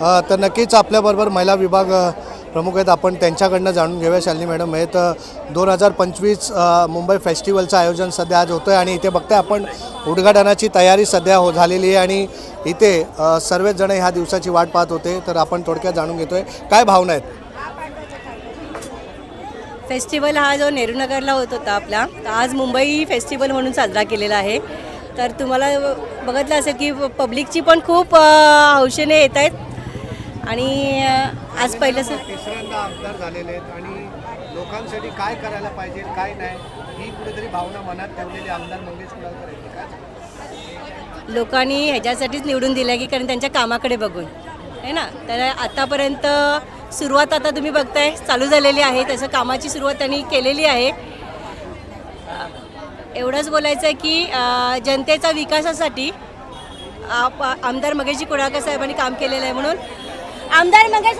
तर नक्कीच आपल्याबरोबर महिला विभाग प्रमुख आहेत. आपण त्यांच्याकडनं जाणून घेऊया शालिनी मॅडम. आहेत दोन हजार पंचवीस मुंबई फेस्टिवलचं आयोजन सध्या आज होतं आहे आणि इथे बघताय आपण उद्घाटनाची तयारी सध्या हो झालेली आहे आणि इथे सर्वच जण ह्या दिवसाची वाट पाहत होते. तर आपण थोडक्यात जाणून घेतोय. काय भावना आहेत? फेस्टिवल हा जो नेहरूनगरला होत होता आपला तर आज मुंबई फेस्टिवल म्हणून साजरा केलेला आहे. तर तुम्हाला बघितलं असेल की पब्लिकची पण खूप हौशेने येत आहेत आणि आज पहिलं स- तिसऱ्यांदा आमदार झालेले आहेत आणि लोकांसाठी काय करायला पाहिजे काय नाही ही कुठेतरी भावना मनात ठेवलेली आमदार मंगेश कुडाळकर काय लोकांनी ह्याच्यासाठीच निवडून दिलं आहे की कारण त्यांच्या कामाकडे बघून. आहे ना? तर आतापर्यंत सुरुवात आता तुम्ही बघताय चालू झालेली आहे तसं कामाची सुरुवात त्यांनी केलेली आहे. एवढंच बोलायचं आहे की जनतेचा विकासासाठी आप- आमदार मगेशजी कुडाळकर साहेबांनी काम केलेलं आहे म्हणून आमदार मंगेश